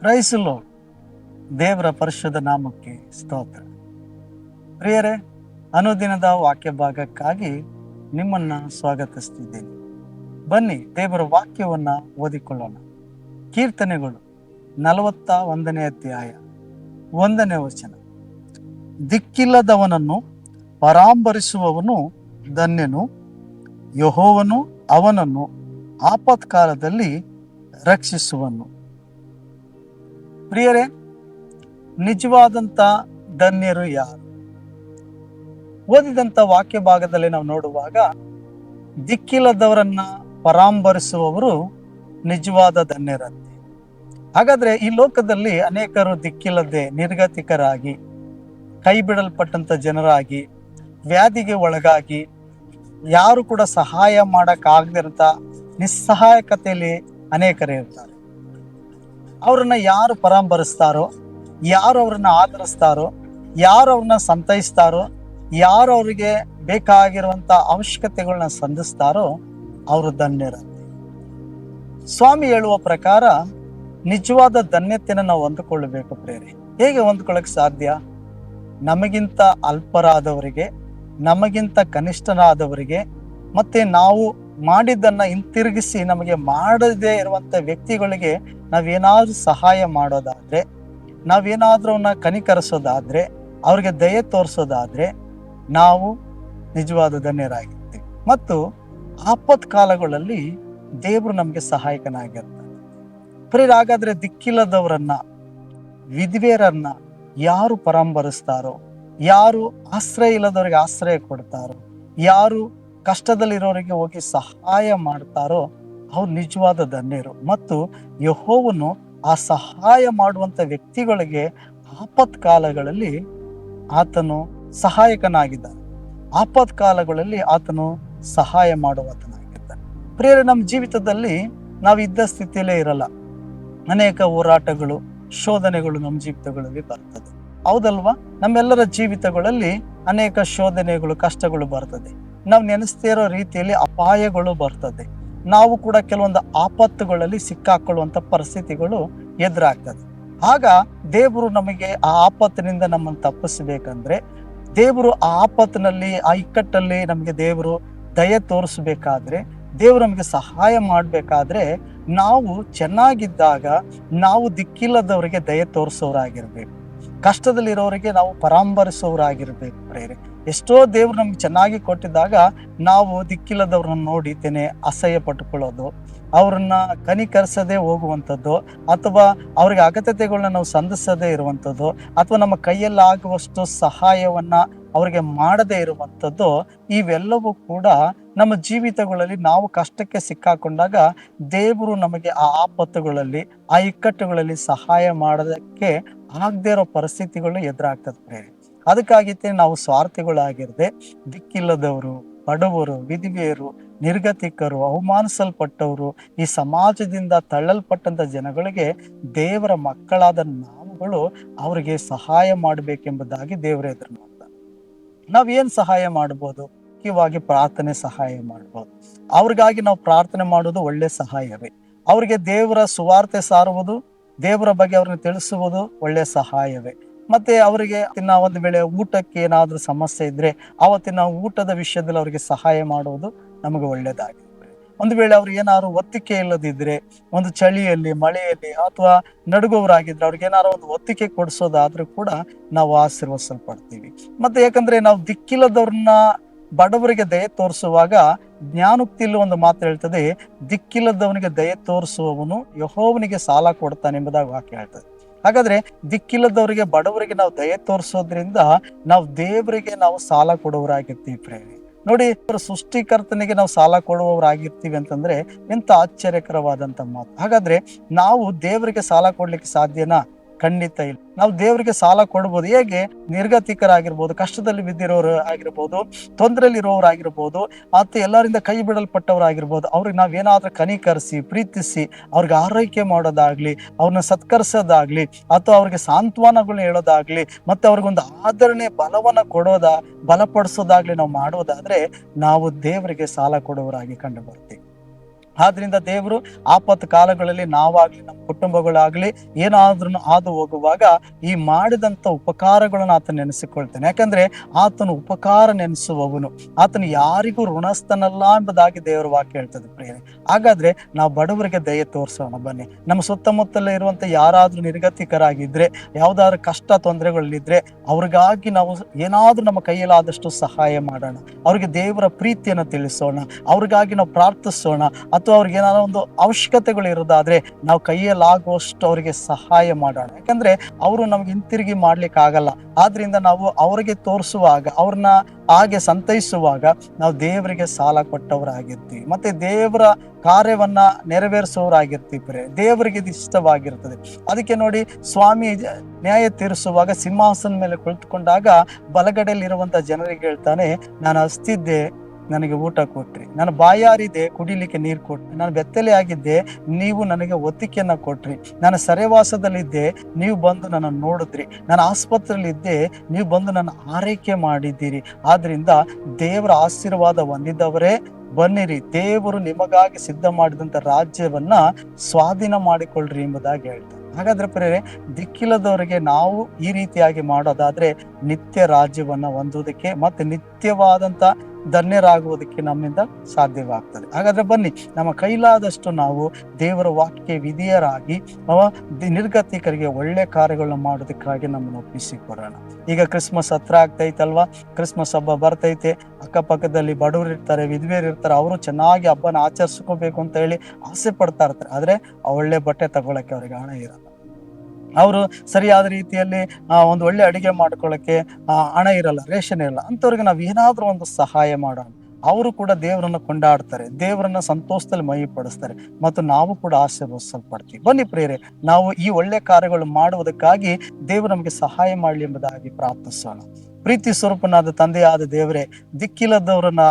ಕ್ರೈಸಲು ದೇವರ ಪರಿಶುದ್ಧ ನಾಮಕ್ಕೆ ಸ್ತೋತ್ರ. ಪ್ರಿಯರೇ, ಅನುದಿನದ ವಾಕ್ಯ ಭಾಗಕ್ಕಾಗಿ ನಿಮ್ಮನ್ನ ಸ್ವಾಗತಿಸ್ತಿದ್ದೇನೆ. ಬನ್ನಿ, ದೇವರ ವಾಕ್ಯವನ್ನ ಓದಿಕೊಳ್ಳೋಣ. ಕೀರ್ತನೆಗಳು ನಲವತ್ತ ಒಂದನೇ ಅಧ್ಯಾಯ ಒಂದನೇ ವಚನ. ದಿಕ್ಕಿಲ್ಲದವನನ್ನು ಪರಾಂಬರಿಸುವವನು ಧನ್ಯನು, ಯಹೋವನು ಅವನನ್ನು ಆಪತ್ಕಾಲದಲ್ಲಿ ರಕ್ಷಿಸುವನು. ಪ್ರಿಯರೇ ನಿಜವಾದಂತ ಧನ್ಯರು ಯಾರು? ಓದಿದಂತ ವಾಕ್ಯ ಭಾಗದಲ್ಲಿ ನಾವು ನೋಡುವಾಗ, ದಿಕ್ಕಿಲ್ಲದವರನ್ನ ಪರಾಂಬರಿಸುವವರು ನಿಜವಾದ ಧನ್ಯರಂತೆ. ಹಾಗಾದ್ರೆ ಈ ಲೋಕದಲ್ಲಿ ಅನೇಕರು ದಿಕ್ಕಿಲ್ಲದೆ, ನಿರ್ಗತಿಕರಾಗಿ ಕೈ ಬಿಡಲ್ಪಟ್ಟಂತ ಜನರಾಗಿ, ವ್ಯಾಧಿಗೆ ಒಳಗಾಗಿ, ಯಾರು ಕೂಡ ಸಹಾಯ ಮಾಡಕ್ಕಾಗದಿರಂತ ನಿಸ್ಸಹಾಯಕತೆಯಲ್ಲಿ ಅನೇಕರೇ ಇರ್ತಾರೆ. ಅವ್ರನ್ನ ಯಾರು ಪರಾಂಬರಿಸ್ತಾರೋ, ಯಾರು ಅವ್ರನ್ನ ಆಧರಿಸ್ತಾರೋ, ಯಾರು ಅವ್ರನ್ನ ಸಂತೈಸ್ತಾರೋ, ಯಾರು ಅವರಿಗೆ ಬೇಕಾಗಿರುವಂತ ಅವಶ್ಯಕತೆಗಳನ್ನ ಸಂಧಿಸ್ತಾರೋ ಅವರು ಧನ್ಯರಂತೆ ಸ್ವಾಮಿ ಹೇಳುವ ಪ್ರಕಾರ ನಿಜವಾದ ಧನ್ಯತೆಯನ್ನು ನಾವು ಹೊಂದಿಕೊಳ್ಳಬೇಕು ಪ್ರೇರಿ. ಹೇಗೆ ಹೊಂದ್ಕೊಳ್ಳೋಕೆ ಸಾಧ್ಯ? ನಮಗಿಂತ ಅಲ್ಪರಾದವರಿಗೆ, ನಮಗಿಂತ ಕನಿಷ್ಠನಾದವರಿಗೆ, ಮತ್ತೆ ನಾವು ಮಾಡಿದ್ದನ್ನ ಹಿಂತಿರುಗಿಸಿ ನಮಗೆ ಮಾಡದೇ ಇರುವಂತ ವ್ಯಕ್ತಿಗಳಿಗೆ ನಾವೇನಾದ್ರೂ ಸಹಾಯ ಮಾಡೋದಾದ್ರೆ, ನಾವೇನಾದ್ರೂ ಅವನ್ನ ಕನಿಕರಿಸೋದಾದ್ರೆ ಅವ್ರಿಗೆ ದಯೆ ತೋರಿಸೋದಾದ್ರೆ ನಾವು ನಿಜವಾದ ಧನ್ಯರಾಗಿರ್ತೀವಿ. ಮತ್ತು ಆಪತ್ ಕಾಲಗಳಲ್ಲಿ ದೇವರು ನಮಗೆ ಸಹಾಯಕನಾಗಿರ್ತಾನೆ. ಪ್ರೇರ ಹಾಗಾದ್ರೆ ದಿಕ್ಕಿಲ್ಲದವರನ್ನ, ವಿಧವೆಯರನ್ನ ಯಾರು ಪರಾಂಬರಿಸ್ತಾರೋ, ಯಾರು ಆಶ್ರಯ ಇಲ್ಲದವರಿಗೆ ಆಶ್ರಯ ಕೊಡ್ತಾರೋ, ಯಾರು ಕಷ್ಟದಲ್ಲಿರೋರಿಗೆ ಹೋಗಿ ಸಹಾಯ ಮಾಡ್ತಾರೋ ಅವ್ರು ನಿಜವಾದ ಧನ್ಯರು. ಮತ್ತು ಯಹೋವನು ಆ ಸಹಾಯ ಮಾಡುವಂತ ವ್ಯಕ್ತಿಗಳಿಗೆ ಆಪತ್ ಕಾಲಗಳಲ್ಲಿ ಆತನು ಸಹಾಯಕನಾಗಿದ್ದಾನೆ. ಆಪತ್ ಕಾಲಗಳಲ್ಲಿ ಆತನು ಸಹಾಯ ಮಾಡುವಾತನಾಗಿದ್ದಾನೆ. ಪ್ರಿಯರೇ, ನಮ್ಮ ಜೀವಿತದಲ್ಲಿ ನಾವು ಇದ್ದ ಸ್ಥಿತಿಯಲ್ಲೇ ಇರಲ್ಲ. ಅನೇಕ ಹೋರಾಟಗಳು, ಶೋಧನೆಗಳು ನಮ್ಮ ಜೀವಿತಗಳಲ್ಲಿ ಬರ್ತದೆ. ಹೌದಲ್ವಾ? ನಮ್ಮೆಲ್ಲರ ಜೀವಿತಗಳಲ್ಲಿ ಅನೇಕ ಶೋಧನೆಗಳು, ಕಷ್ಟಗಳು ಬರ್ತದೆ. ನಾವು ನೆನೆಸ್ತಿರೋ ರೀತಿಯಲ್ಲಿ ಅಪಾಯಗಳು ಬರ್ತದೆ. ನಾವು ಕೂಡ ಕೆಲವೊಂದು ಆಪತ್ತುಗಳಲ್ಲಿ ಸಿಕ್ಕಾಕೊಳ್ಳುವಂತ ಪರಿಸ್ಥಿತಿಗಳು ಎದುರಾಗ್ತದೆ. ಆಗ ದೇವರು ನಮಗೆ ಆ ಆಪತ್ತಿನಿಂದ ನಮ್ಮನ್ನು ತಪ್ಪಿಸ್ಬೇಕಂದ್ರೆ, ದೇವರು ಆ ಆಪತ್ತಿನಲ್ಲಿ, ಆ ಇಕ್ಕಟ್ಟಲ್ಲಿ ನಮಗೆ ದೇವರು ದಯ ತೋರಿಸ್ಬೇಕಾದ್ರೆ, ದೇವರು ನಮಗೆ ಸಹಾಯ ಮಾಡಬೇಕಾದ್ರೆ ನಾವು ಚೆನ್ನಾಗಿದ್ದಾಗ ನಾವು ದಿಕ್ಕಿಲ್ಲದವರಿಗೆ ದಯ ತೋರಿಸೋರಾಗಿರ್ಬೇಕು. ಕಷ್ಟದಲ್ಲಿರೋರಿಗೆ ನಾವು ಪರಾಂಬರಿಸೋರಾಗಿರ್ಬೇಕು ಪ್ರೇರೆ. ಎಷ್ಟೋ ದೇವ್ರು ನಮ್ಗೆ ಚೆನ್ನಾಗಿ ಕೊಟ್ಟಿದ್ದಾಗ ನಾವು ದಿಕ್ಕಿಲ್ಲದವ್ರನ್ನ ನೋಡಿ ತೆನೆ ಅಸಹ್ಯ ಪಟ್ಟುಕೊಳ್ಳೋದು, ಅವ್ರನ್ನ ಕನಿಕರಿಸದೆ ಹೋಗುವಂಥದ್ದು, ಅಥವಾ ಅವ್ರಿಗೆ ಅಗತ್ಯತೆಗಳನ್ನ ನಾವು ಸಂಧಿಸದೇ ಇರುವಂಥದ್ದು, ಅಥವಾ ನಮ್ಮ ಕೈಯಲ್ಲಿ ಆಗುವಷ್ಟು ಸಹಾಯವನ್ನ ಅವ್ರಿಗೆ ಮಾಡದೇ ಇರುವಂಥದ್ದು, ಇವೆಲ್ಲವೂ ಕೂಡ ನಮ್ಮ ಜೀವಿತಗಳಲ್ಲಿ ನಾವು ಕಷ್ಟಕ್ಕೆ ಸಿಕ್ಕಾಕೊಂಡಾಗ ದೇವರು ನಮಗೆ ಆ ಆಪತ್ತುಗಳಲ್ಲಿ, ಆ ಇಕ್ಕಟ್ಟುಗಳಲ್ಲಿ ಸಹಾಯ ಮಾಡೋದಕ್ಕೆ ಆಗದೇ ಇರೋ ಪರಿಸ್ಥಿತಿಗಳು ಎದುರಾಗ್ತದೆ ಪ್ರೇರೆ ಅದಕ್ಕಾಗಿತ್ತೆ ನಾವು ಸ್ವಾರ್ಥಿಗಳಾಗಿರದೆ ದಿಕ್ಕಿಲ್ಲದವರು, ಬಡವರು, ವಿಧಿವೆಯರು, ನಿರ್ಗತಿಕರು, ಅವಮಾನಿಸಲ್ಪಟ್ಟವರು, ಈ ಸಮಾಜದಿಂದ ತಳ್ಳಲ್ಪಟ್ಟಂತ ಜನಗಳಿಗೆ ದೇವರ ಮಕ್ಕಳಾದ ನಾವುಗಳು ಅವರಿಗೆ ಸಹಾಯ ಮಾಡಬೇಕೆಂಬುದಾಗಿ ದೇವರ ಎದುರು ಮಾಡ್ತಾರೆ ನಾವೇನ್ ಸಹಾಯ ಮಾಡ್ಬೋದು? ಮುಖ್ಯವಾಗಿ ಪ್ರಾರ್ಥನೆ ಸಹಾಯ ಮಾಡ್ಬೋದು. ಅವ್ರಿಗಾಗಿ ನಾವು ಪ್ರಾರ್ಥನೆ ಮಾಡೋದು ಒಳ್ಳೆ ಸಹಾಯವೇ. ಅವ್ರಿಗೆ ದೇವರ ಸುವಾರ್ತೆ ಸಾರುವುದು, ದೇವರ ಬಗ್ಗೆ ಅವ್ರನ್ನ ತಿಳಿಸುವುದು ಒಳ್ಳೆ ಸಹಾಯವೇ. ಮತ್ತೆ ಅವರಿಗೆ ತಿನ್ನ ಒಂದು ವೇಳೆ ಊಟಕ್ಕೆ ಏನಾದರೂ ಸಮಸ್ಯೆ ಇದ್ರೆ ಆವತ್ತಿನ ಊಟದ ವಿಷಯದಲ್ಲಿ ಅವರಿಗೆ ಸಹಾಯ ಮಾಡುವುದು ನಮಗೆ ಒಳ್ಳೆಯದಾಗಿದೆ. ಒಂದು ವೇಳೆ ಅವ್ರು ಏನಾದ್ರು ಒತ್ತಿಕೆ ಇಲ್ಲದಿದ್ರೆ, ಒಂದು ಚಳಿಯಲ್ಲಿ, ಮಳೆಯಲ್ಲಿ ಅಥವಾ ನಡುಗೋರಾಗಿದ್ರೆ ಅವ್ರಿಗೆ ಏನಾದ್ರು ಒಂದು ಒತ್ತಿಕೆ ಕೊಡಿಸೋದಾದ್ರೂ ಕೂಡ ನಾವು ಆಶೀರ್ವಸಲ್ಪಡ್ತೀವಿ ಮತ್ತೆ ಯಾಕಂದ್ರೆ ನಾವು ದಿಕ್ಕಿಲ್ಲದವ್ರನ್ನ ಬಡವರಿಗೆ ದಯೆ ತೋರಿಸುವಾಗ ಜ್ಞಾನೋಕ್ತಿಯಲ್ಲಿ ಒಂದು ಮಾತು ಹೇಳ್ತದೆ, ದಿಕ್ಕಿಲ್ಲದವನಿಗೆ ದಯೆ ತೋರಿಸುವವನು ಯಹೋವನಿಗೆ ಸಾಲ ಕೊಡ್ತಾನೆ ಎಂಬುದಾಗಿ ವಾಕ್ಯ ಹೇಳ್ತದೆ. ಹಾಗಾದ್ರೆ ದಿಕ್ಕಿಲ್ಲದವರಿಗೆ ಬಡವರಿಗೆ ನಾವು ದಯೆ ತೋರಿಸೋದ್ರಿಂದ ನಾವು ದೇವರಿಗೆ ನಾವು ಸಾಲ ಕೊಡುವವರಾಗಿರ್ತೀವಿ ಪ್ರೇರಿ ನೋಡಿ ಸೃಷ್ಟಿಕರ್ತನಿಗೆ ನಾವು ಸಾಲ ಕೊಡುವವರಾಗಿರ್ತೀವಿ ಅಂತಂದ್ರೆ ಎಂತ ಆಶ್ಚರ್ಯಕರವಾದಂತ ಮಾತು. ಹಾಗಾದ್ರೆ ನಾವು ದೇವರಿಗೆ ಸಾಲ ಕೊಡ್ಲಿಕ್ಕೆ ಸಾಧ್ಯನಾ? ಖಂಡಿತ ಇಲ್ಲ. ನಾವು ದೇವರಿಗೆ ಸಾಲ ಕೊಡ್ಬೋದು. ಹೇಗೆ? ನಿರ್ಗತಿಕರಾಗಿರ್ಬೋದು, ಕಷ್ಟದಲ್ಲಿ ಬಿದ್ದಿರೋರು ಆಗಿರ್ಬೋದು ತೊಂದರೆಯಲ್ಲಿರೋರು ಆಗಿರ್ಬೋದು ಮತ್ತೆ ಎಲ್ಲರಿಂದ ಕೈ ಬಿಡಲ್ಪಟ್ಟವರಾಗಿರ್ಬೋದು, ಅವ್ರಿಗೆ ನಾವೇನಾದ್ರೂ ಕನಿಕರಿಸಿ ಪ್ರೀತಿಸಿ, ಅವ್ರಿಗೆ ಆರೈಕೆ ಮಾಡೋದಾಗ್ಲಿ, ಅವ್ರನ್ನ ಸತ್ಕರಿಸೋದಾಗ್ಲಿ, ಅಥವಾ ಅವ್ರಿಗೆ ಸಾಂತ್ವನಗಳನ್ನ ಹೇಳೋದಾಗ್ಲಿ, ಮತ್ತೆ ಅವ್ರಿಗೊಂದು ಆಧರಣೆ ಬಲವನ್ನ ಕೊಡೋದ, ಬಲಪಡಿಸೋದಾಗ್ಲಿ ನಾವು ಮಾಡೋದಾದ್ರೆ, ನಾವು ದೇವರಿಗೆ ಸಾಲ ಕೊಡುವವರಾಗಿ ಕಂಡು ಬರ್ತೀವಿ. ಆದ್ರಿಂದ ದೇವರು ಆಪತ್ತು ಕಾಲಗಳಲ್ಲಿ ನಾವಾಗ್ಲಿ, ನಮ್ಮ ಕುಟುಂಬಗಳಾಗ್ಲಿ ಏನಾದ್ರೂ ಹಾದು ಹೋಗುವಾಗ ಈ ಮಾಡಿದಂತ ಉಪಕಾರಗಳನ್ನು ಆತ ನೆನೆಸಿಕೊಳ್ತಾನೆ. ಯಾಕಂದ್ರೆ ಆತನು ಉಪಕಾರ ನೆನೆಸುವವನು. ಆತನು ಯಾರಿಗೂ ಋಣಸ್ಥನಲ್ಲ ಎಂಬುದಾಗಿ ದೇವರ ವಾಕ್ಯ ಹೇಳ್ತದೆ ಪ್ರಿಯರೇ. ಹಾಗಾದ್ರೆ ನಾವು ಬಡವರಿಗೆ ದಯೆ ತೋರಿಸೋಣ ಬನ್ನಿ. ನಮ್ಮ ಸುತ್ತಮುತ್ತಲೇ ಇರುವಂತ ಯಾರಾದ್ರೂ ನಿರ್ಗತಿಕರಾಗಿದ್ರೆ, ಯಾವ್ದಾದ್ರು ಕಷ್ಟ ತೊಂದರೆಗಳಿದ್ರೆ ಅವ್ರಿಗಾಗಿ ನಾವು ಏನಾದ್ರೂ ನಮ್ಮ ಕೈಯಲ್ಲಾದಷ್ಟು ಸಹಾಯ ಮಾಡೋಣ. ಅವ್ರಿಗೆ ದೇವರ ಪ್ರೀತಿಯನ್ನು ತಿಳಿಸೋಣ. ಅವ್ರಿಗಾಗಿ ನಾವು ಪ್ರಾರ್ಥಿಸೋಣ. ಅವ್ರಿಗೆ ಏನಾದ್ರು ಒಂದು ಅವಶ್ಯಕತೆಗಳು ಇರೋದಾದ್ರೆ ನಾವು ಕೈಯಲ್ಲಾಗುವಷ್ಟು ಅವರಿಗೆ ಸಹಾಯ ಮಾಡೋಣ. ಯಾಕಂದ್ರೆ ಅವರು ನಮ್ಗೆ ಹಿಂತಿರುಗಿ ಮಾಡ್ಲಿಕ್ಕೆ ಆಗಲ್ಲ. ಆದ್ರಿಂದ ನಾವು ಅವರಿಗೆ ತೋರಿಸುವಾಗ, ಅವ್ರನ್ನ ಹಾಗೆ ಸಂತೈಸುವಾಗ ನಾವು ದೇವರಿಗೆ ಸಾಲ ಕೊಟ್ಟವರಾಗಿರ್ತೀವಿ. ಮತ್ತೆ ದೇವರ ಕಾರ್ಯವನ್ನ ನೆರವೇರಿಸುವವರಾಗಿರ್ತೀವಿ. ದೇವರಿಗೆ ಇದು ಇಷ್ಟವಾಗಿರ್ತದೆ. ಅದಕ್ಕೆ ನೋಡಿ ಸ್ವಾಮಿ ನ್ಯಾಯ ತೀರಿಸುವಾಗ ಸಿಂಹಾಸನ ಮೇಲೆ ಕುಳಿತುಕೊಂಡಾಗ ಬಲಗಡೆಯಲ್ಲಿರುವಂತ ಜನರಿಗೆ ಹೇಳ್ತಾನೆ, ನಾನು ಹಸ್ತಿದ್ದೆ ನನಗೆ ಊಟ ಕೊಟ್ರಿ. ನಾನು ಬಾಯಾರಿದೆ, ಕುಡಿಲಿಕ್ಕೆ ನೀರು ಕೊಟ್ರಿ. ನಾನು ಬೆತ್ತಲೆ ಆಗಿದ್ದೆ, ನೀವು ನನಗೆ ಒತ್ತಿಕೆಯನ್ನ ಕೊಟ್ರಿ. ನಾನು ಸರೆವಾಸದಲ್ಲಿದ್ದೆ, ನೀವು ಬಂದು ನನ್ನ ನೋಡಿದ್ರಿ. ನಾನು ಆಸ್ಪತ್ರೆಯಲ್ಲಿದ್ದೆ, ನೀವು ಬಂದು ನನ್ನ ಆರೈಕೆ ಮಾಡಿದ್ದೀರಿ. ಆದ್ರಿಂದ ದೇವರ ಆಶೀರ್ವಾದ ಹೊಂದಿದವರೇ ಬನ್ನಿರಿ. ದೇವರು ನಿಮಗಾಗಿ ಸಿದ್ಧ ಮಾಡಿದಂತ ರಾಜ್ಯವನ್ನ ಸ್ವಾಧೀನ ಮಾಡಿಕೊಳ್ಳ್ರಿ ಎಂಬುದಾಗಿ ಹೇಳ್ತಾರೆ. ಹಾಗಾದ್ರೆ ಪ್ರೇರೆ, ದಿಕ್ಕಿಲ್ಲದವರಿಗೆ ನಾವು ಈ ರೀತಿಯಾಗಿ ಮಾಡೋದಾದ್ರೆ ನಿತ್ಯ ರಾಜ್ಯವನ್ನ ಹೊಂದುವುದಕ್ಕೆ ಮತ್ತೆ ನಿತ್ಯವಾದಂತ ಧನ್ಯರಾಗುವುದಕ್ಕೆ ನಮ್ಮಿಂದ ಸಾಧ್ಯವಾಗ್ತದೆ. ಹಾಗಾದ್ರೆ ಬನ್ನಿ, ನಮ್ಮ ಕೈಲಾದಷ್ಟು ನಾವು ದೇವರ ವಾಕ್ಯಕ್ಕೆ ವಿಧಿಯರಾಗಿ ನಿರ್ಗತಿಕರಿಗೆ ಒಳ್ಳೆ ಕಾರ್ಯಗಳನ್ನ ಮಾಡೋದಕ್ಕಾಗಿ ನಮ್ಮನ್ನು ಒಪ್ಪಿಸಿಕೊಡೋಣ ಈಗ ಕ್ರಿಸ್ಮಸ್ ಹತ್ರ ಆಗ್ತೈತಲ್ವಾ ಕ್ರಿಸ್ಮಸ್ ಹಬ್ಬ ಬರ್ತೈತೆ, ಅಕ್ಕಪಕ್ಕದಲ್ಲಿ ಬಡವರು ಇರ್ತಾರೆ, ವಿಧವೆಯರು ಇರ್ತಾರೆ, ಅವರು ಚೆನ್ನಾಗಿ ಹಬ್ಬನ ಆಚರಿಸ್ಕೋಬೇಕು ಅಂತ ಹೇಳಿ ಆಸೆ ಪಡ್ತಾ ಇರ್ತಾರೆ. ಆದ್ರೆ ಒಳ್ಳೆ ಬಟ್ಟೆ ತಗೊಳಕ್ಕೆ ಅವ್ರಿಗೆ ಹಣ ಇರಲ್ಲ. ಅವರು ಸರಿಯಾದ ರೀತಿಯಲ್ಲಿ ಒಂದು ಒಳ್ಳೆ ಅಡಿಗೆ ಮಾಡ್ಕೊಳ್ಳೋಕ್ಕೆ ಹಣ ಇರಲ್ಲ, ರೇಷನ್ ಇರಲ್ಲ, ಅಂಥವ್ರಿಗೆ ನಾವು ಏನಾದರೂ ಒಂದು ಸಹಾಯ ಮಾಡೋಣ. ಅವರು ಕೂಡ ದೇವರನ್ನ ಕೊಂಡಾಡ್ತಾರೆ, ದೇವರನ್ನ ಸಂತೋಷದಲ್ಲಿ ಮೈ ಪಡಿಸ್ತಾರೆ ಮತ್ತು ನಾವು ಕೂಡ ಆಶೀರ್ವದಿಸಲ್ಪಡ್ತೀವಿ. ಬನ್ನಿ ಪ್ರೇರೆ ನಾವು ಈ ಒಳ್ಳೆ ಕಾರ್ಯಗಳು ಮಾಡುವುದಕ್ಕಾಗಿ ದೇವರು ನಮಗೆ ಸಹಾಯ ಮಾಡಲಿ ಎಂಬುದಾಗಿ ಪ್ರಾರ್ಥಿಸೋಣ. ಪ್ರೀತಿ ಸ್ವರೂಪನಾದ ತಂದೆಯಾದ ದೇವರೇ, ದಿಕ್ಕಿಲ್ಲದವರನ್ನ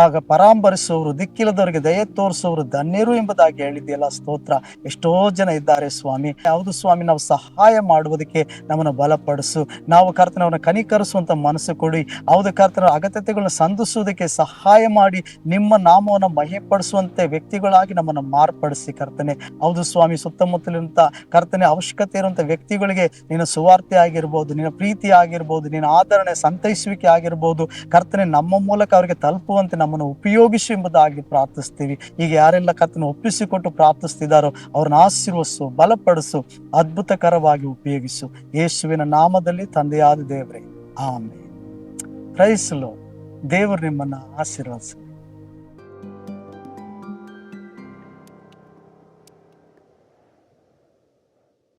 ಆಗ ಪರಾಂಬರಿಸುವವರು, ದಿಕ್ಕಿಲ್ಲದವರಿಗೆ ದಯ ತೋರಿಸುವವರು, ಧನ್ಯರು ಎಂಬುದಾಗಿ ಹೇಳಿದೆಯಲ್ಲ ಸ್ತೋತ್ರ. ಎಷ್ಟೋ ಜನ ಇದ್ದಾರೆ ಸ್ವಾಮಿ. ಯಾವುದು ಸ್ವಾಮಿ, ನಾವು ಸಹಾಯ ಮಾಡುವುದಕ್ಕೆ ನಮ್ಮನ್ನು ಬಲಪಡಿಸು. ನಾವು ಕರ್ತನವನ್ನ ಕನಿಕರಿಸುವಂತ ಮನಸ್ಸು ಕೊಡಿ. ಹೌದು ಕರ್ತನ ಅಗತ್ಯತೆಗಳನ್ನ ಸಂಧಿಸುವುದಕ್ಕೆ ಸಹಾಯ ಮಾಡಿ. ನಿಮ್ಮ ನಾಮವನ್ನು ಮಹಿಪಡಿಸುವಂತೆ ವ್ಯಕ್ತಿಗಳಾಗಿ ನಮ್ಮನ್ನು ಮಾರ್ಪಡಿಸಿ, ಕರ್ತನೆ. ಹೌದು ಸ್ವಾಮಿ ಸುತ್ತಮುತ್ತಲಿನಂತ ಕರ್ತನೆ, ಅವಶ್ಯಕತೆ ಇರುವಂತ ವ್ಯಕ್ತಿಗಳಿಗೆ ನಿನ್ನ ಸುವಾರ್ತೆ ಆಗಿರ್ಬೋದು ನಿನ್ನ ಪ್ರೀತಿ ಆಗಿರ್ಬೋದು ನಿನ್ನ ಆಧರಣೆ ಸಂತೈಸುವಿಕೆ ಆಗಿರ್ಬೋದು ಕರ್ತನೆ, ನಮ್ಮ ಮೂಲಕ ಅವರಿಗೆ ತಲುಪುವಂತೆ ನಮ್ಮನ್ನು ಉಪಯೋಗಿಸಿ ಎಂಬುದಾಗಿ ಪ್ರಾರ್ಥಿಸ್ತೀವಿ. ಈಗ ಯಾರೆಲ್ಲ ಕತ್ತನ ಒಪ್ಪಿಸಿಕೊಟ್ಟು ಪ್ರಾರ್ಥಿಸ್ತಿದ್ದಾರೋ ಅವ್ರನ್ನ ಆಶೀರ್ವಸು ಬಲಪಡಿಸು, ಅದ್ಭುತಕರವಾಗಿ ಉಪಯೋಗಿಸು. ಯೇಸುವಿನ ನಾಮದಲ್ಲಿ ತಂದೆಯಾದ ದೇವರೇ ಆಮೇಲೆ ಕ್ರೈಸ್ಲು ದೇವರು ನಿಮ್ಮನ್ನ ಆಶೀರ್ವದಿಸು.